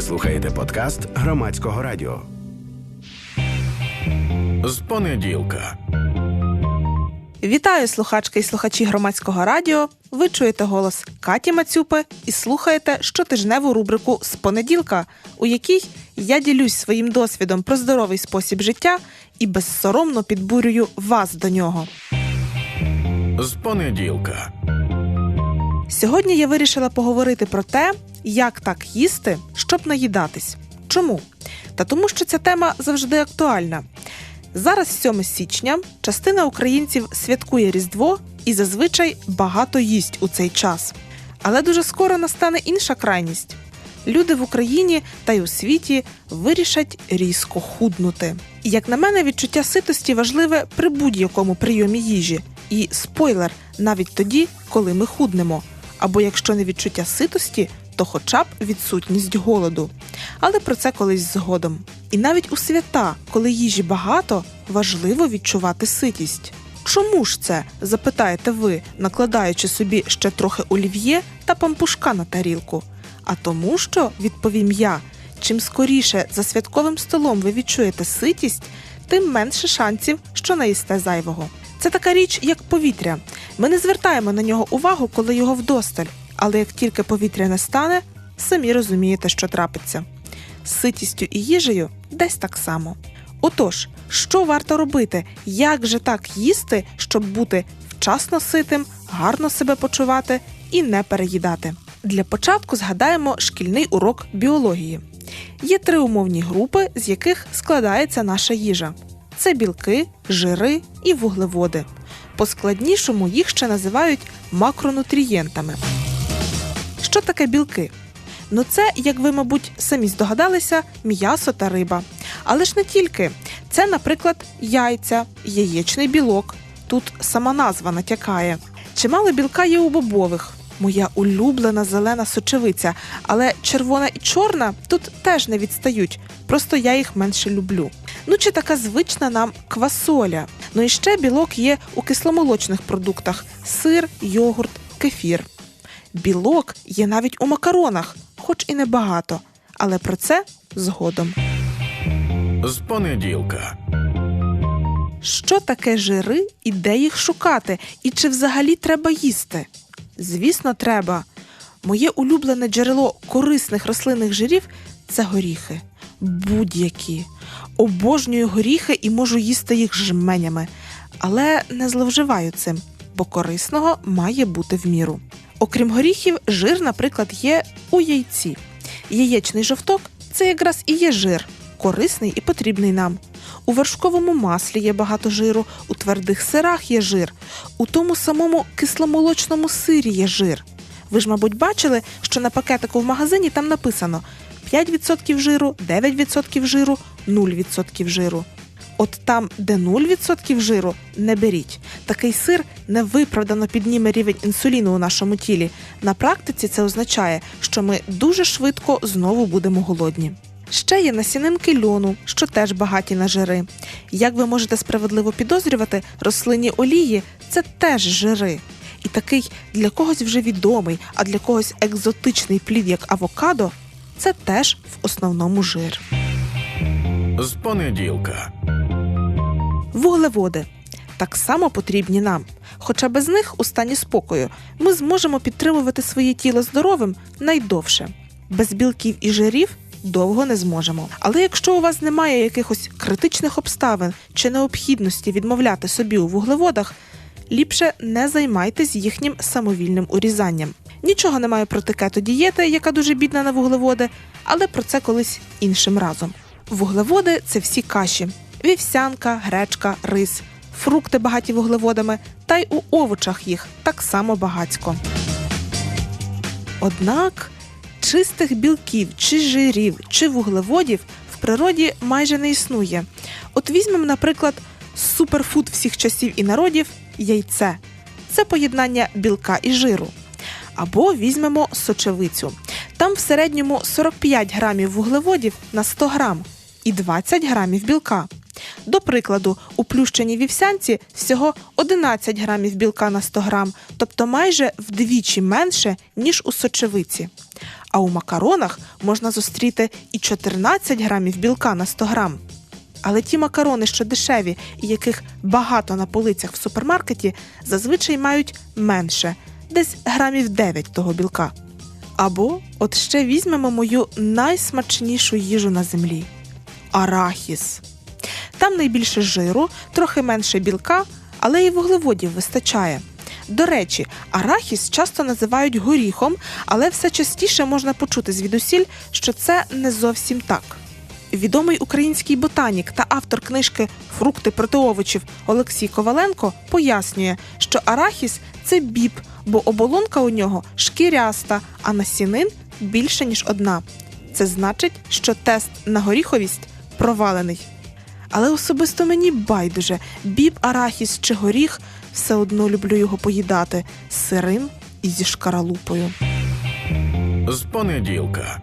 Ви слухаєте подкаст громадського радіо. З понеділка. Вітаю слухачки і слухачі громадського радіо. Ви чуєте голос Каті Мацюпи і слухаєте щотижневу рубрику з понеділка, у якій я ділюсь своїм досвідом про здоровий спосіб життя і безсоромно підбурюю вас до нього. З понеділка. Сьогодні я вирішила поговорити про те, як так їсти, щоб наїдатись. Чому? Та тому, що ця тема завжди актуальна. Зараз 7 січня частина українців святкує Різдво і зазвичай багато їсть у цей час. Але дуже скоро настане інша крайність. Люди в Україні та й у світі вирішать різко худнути. І, як на мене, відчуття ситості важливе при будь-якому прийомі їжі. І спойлер, навіть тоді, коли ми худнемо. Або якщо не відчуття ситості, то хоча б відсутність голоду. Але про це колись згодом. І навіть у свята, коли їжі багато, важливо відчувати ситість. Чому ж це? запитаєте ви, накладаючи собі ще трохи олів'є та пампушка на тарілку. А тому, що, відповім я, чим скоріше за святковим столом ви відчуєте ситість, тим менше шансів, що наїсте зайвого. Це така річ, як повітря. Ми не звертаємо на нього увагу, коли його вдосталь. Але як тільки повітря не стане, самі розумієте, що трапиться. З ситістю і їжею десь так само. Отож, що варто робити, як же так їсти, щоб бути вчасно ситим, гарно себе почувати і не переїдати? Для початку згадаємо шкільний урок біології. Є три умовні групи, з яких складається наша їжа: це білки, жири і вуглеводи. По складнішому їх ще називають макронутрієнтами. Що таке білки? Ну, це, як ви, мабуть, самі здогадалися, м'ясо та риба. Але ж не тільки. Це, наприклад, яйця, яєчний білок. Тут сама назва натякає. Чимало білка є у бобових. Моя улюблена зелена сочевиця, але червона і чорна тут теж не відстають, просто я їх менше люблю. Ну чи така звична нам квасоля. Ну і ще білок є у кисломолочних продуктах: сир, йогурт, кефір. Білок є навіть у макаронах, хоч і небагато, але про це згодом. З понеділка. Що таке жири і де їх шукати, і чи взагалі треба їсти? Звісно, треба. Моє улюблене джерело корисних рослинних жирів це горіхи. Будь-які. Обожнюю горіхи і можу їсти їх жменями, але не зловживаю цим, бо корисного має бути в міру. Окрім горіхів, жир, наприклад, є у яйці. Яєчний жовток це якраз і є жир, корисний і потрібний нам. У вершковому маслі є багато жиру, у твердих сирах є жир, у тому самому кисломолочному сирі є жир. Ви ж, мабуть, бачили, що на пакетику в магазині там написано 5% жиру, 9% жиру, 0% жиру. От там, де 0% жиру, не беріть. Такий сир невиправдано підніме рівень інсуліну у нашому тілі. На практиці це означає, що ми дуже швидко знову будемо голодні. Ще є насінинки льону, що теж багаті на жири. Як ви можете справедливо підозрювати, рослинні олії це теж жири. І такий для когось вже відомий, а для когось екзотичний плід, як авокадо, це теж в основному жир. З понеділка. Вуглеводи так само потрібні нам. Хоча без них у стані спокою ми зможемо підтримувати своє тіло здоровим найдовше. Без білків і жирів довго не зможемо. Але якщо у вас немає якихось критичних обставин чи необхідності відмовляти собі у вуглеводах, ліпше не займайтесь їхнім самовільним урізанням. Нічого немає проти кето дієти, яка дуже бідна на вуглеводи, але про це колись іншим разом. Вуглеводи це всі каші: вівсянка, гречка, рис, фрукти багаті вуглеводами, та й у овочах їх так само багацько. Однак чистих білків, чи жирів, чи вуглеводів в природі майже не існує. От візьмемо, наприклад, суперфуд всіх часів і народів яйце. Це поєднання білка і жиру. Або візьмемо сочевицю. Там в середньому 45 грамів вуглеводів на 100 грам і 20 грамів білка. До прикладу, у плющеній вівсянці всього 11 грамів білка на 100 грам, тобто майже вдвічі менше, ніж у сочевиці. А у макаронах можна зустріти і 14 грамів білка на 100 грам. Але ті макарони, що дешеві і яких багато на полицях в супермаркеті, зазвичай мають менше, десь грамів 9 того білка. Або от ще візьмемо мою найсмачнішу їжу на землі арахіс. Там найбільше жиру, трохи менше білка, але і вуглеводів вистачає. До речі, арахіс часто називають горіхом, але все частіше можна почути звідусіль, що це не зовсім так. Відомий український ботанік та автор книжки Фрукти проти овочів Олексій Коваленко пояснює, що арахіс це біб, бо оболонка у нього шкіряста, а насінин більше ніж одна. Це значить, що тест на горіховість провалений. Але особисто мені байдуже, біб, арахіс чи горіх, все одно люблю його поїдати з сирим і зі шкаралупою. З понеділка.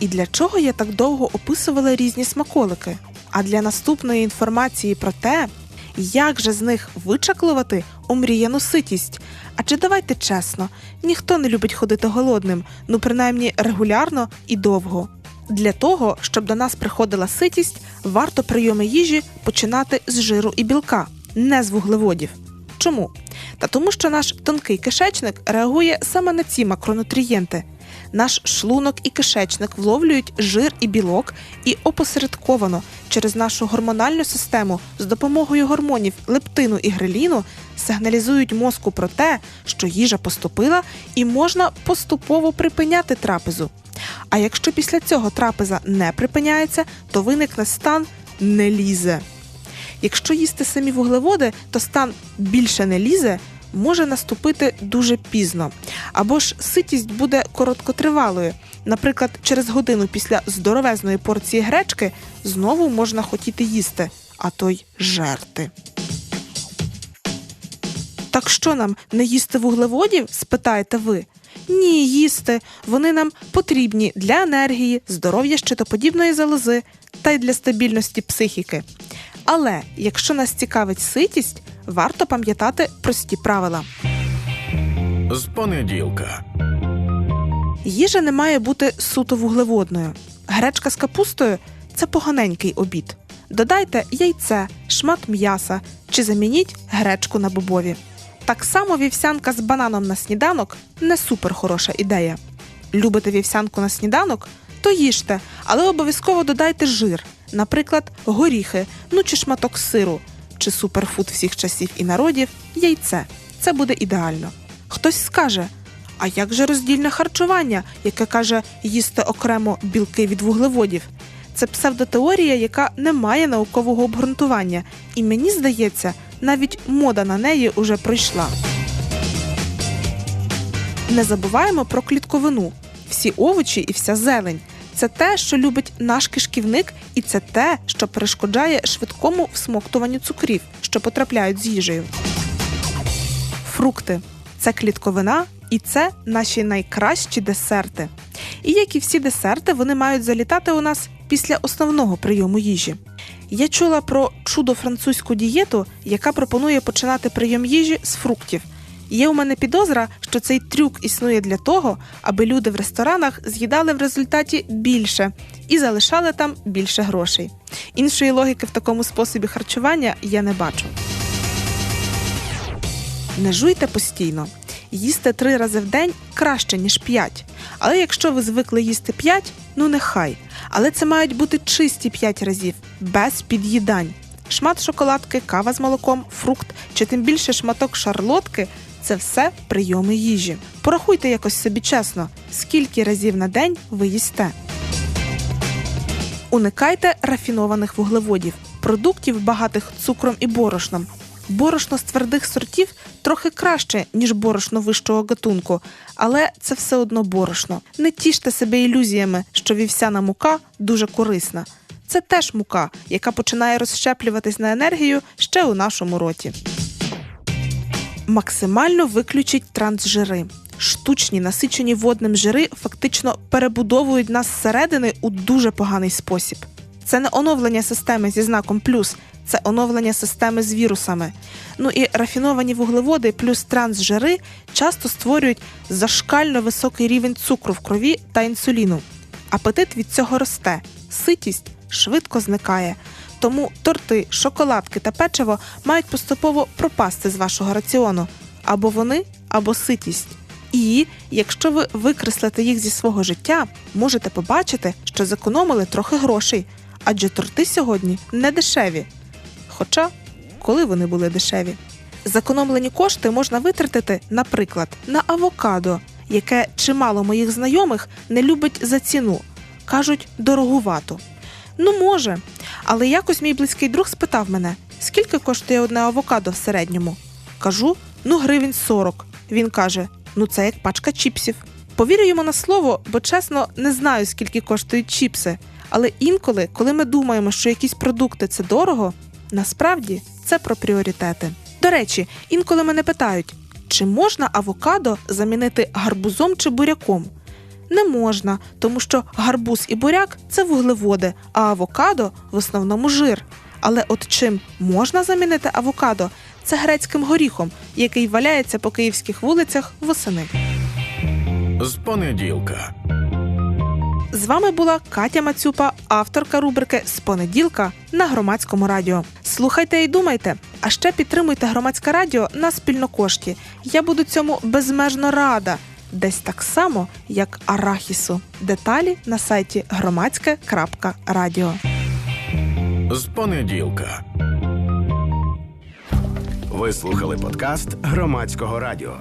І для чого я так довго описувала різні смаколики? А для наступної інформації про те, як же з них вичаклувати омріяну ситість. Адже давайте чесно, ніхто не любить ходити голодним, ну принаймні регулярно і довго. Для того, щоб до нас приходила ситість, варто прийоми їжі починати з жиру і білка, не з вуглеводів. Чому? Та тому, що наш тонкий кишечник реагує саме на ці макронутрієнти. Наш шлунок і кишечник вловлюють жир і білок і опосередковано через нашу гормональну систему з допомогою гормонів лептину і греліну сигналізують мозку про те, що їжа поступила і можна поступово припиняти трапезу. А якщо після цього трапеза не припиняється, то виникне стан не лізе. Якщо їсти самі вуглеводи, то стан більше не лізе може наступити дуже пізно, або ж ситість буде короткотривалою. Наприклад, через годину після здоровезної порції гречки знову можна хотіти їсти, а то й жерти. Так що нам не їсти вуглеводів? спитаєте ви. Ні, їсти. Вони нам потрібні для енергії, здоров'я щитоподібної залози та й для стабільності психіки. Але якщо нас цікавить ситість, варто пам'ятати прості правила. З понеділка. Їжа не має бути суто вуглеводною. Гречка з капустою це поганенький обід. Додайте яйце, шмат м'яса чи замініть гречку на бобові. Так само вівсянка з бананом на сніданок не супер хороша ідея. Любите вівсянку на сніданок? То їжте, але обов'язково додайте жир, наприклад, горіхи, ну чи шматок сиру, чи суперфуд всіх часів і народів яйце. Це буде ідеально. Хтось скаже: а як же роздільне харчування, яке каже їсти окремо білки від вуглеводів? Це псевдотеорія, яка не має наукового обґрунтування, і мені здається, навіть мода на неї уже пройшла. Не забуваємо про клітковину. Всі овочі і вся зелень. Це те, що любить наш кишківник, і це те, що перешкоджає швидкому всмоктуванню цукрів, що потрапляють з їжею. Фрукти це клітковина, і це наші найкращі десерти. І як і всі десерти, вони мають залітати у нас після основного прийому їжі. Я чула про чудо французьку дієту, яка пропонує починати прийом їжі з фруктів. Є у мене підозра, що цей трюк існує для того, аби люди в ресторанах з'їдали в результаті більше і залишали там більше грошей. Іншої логіки в такому способі харчування я не бачу. Не жуйте постійно. Їсти три рази в день краще, ніж п'ять. Але якщо ви звикли їсти п'ять, ну нехай. Але це мають бути чисті п'ять разів, без під'їдань. Шмат шоколадки, кава з молоком, фрукт чи тим більше шматок шарлотки це все прийоми їжі. Порахуйте якось собі чесно, скільки разів на день ви їсте. Уникайте рафінованих вуглеводів, продуктів, багатих цукром і борошном. Борошно з твердих сортів трохи краще, ніж борошно вищого гатунку, але це все одно борошно. Не тіште себе ілюзіями, що вівсяна мука дуже корисна. Це теж мука, яка починає розщеплюватись на енергію ще у нашому роті. Максимально виключіть трансжири. Штучні насичені водним жири фактично перебудовують нас зсередини у дуже поганий спосіб. Це не оновлення системи зі знаком плюс, це оновлення системи з вірусами. Ну і рафіновані вуглеводи плюс трансжири часто створюють зашкально високий рівень цукру в крові та інсуліну. Апетит від цього росте, ситість швидко зникає. Тому торти, шоколадки та печиво мають поступово пропасти з вашого раціону або вони, або ситість. І якщо ви викреслите їх зі свого життя, можете побачити, що зекономили трохи грошей, адже торти сьогодні не дешеві. Хоча, коли вони були дешеві, зекономлені кошти можна витратити, наприклад, на авокадо, яке чимало моїх знайомих не любить за ціну, кажуть дорогувато. Ну, може, але якось мій близький друг спитав мене, скільки коштує одне авокадо в середньому. Кажу, ну гривень 40. Він каже: ну це як пачка чіпсів. Повірю йому на слово, бо чесно не знаю, скільки коштують чіпси. Але інколи, коли ми думаємо, що якісь продукти це дорого, насправді це про пріоритети. До речі, інколи мене питають, чи можна авокадо замінити гарбузом чи буряком? Не можна, тому що гарбуз і буряк це вуглеводи, а авокадо в основному жир. Але от чим можна замінити авокадо? Це грецьким горіхом, який валяється по київських вулицях восени. З понеділка. З вами була Катя Мацюпа, авторка рубрики з понеділка на громадському радіо. Слухайте і думайте. А ще підтримуйте громадське радіо на спільнокошті. Я буду цьому безмежно рада. Десь так само, як арахісу. Деталі на сайті громадське.радіо. З понеділка. Ви слухали подкаст громадського радіо.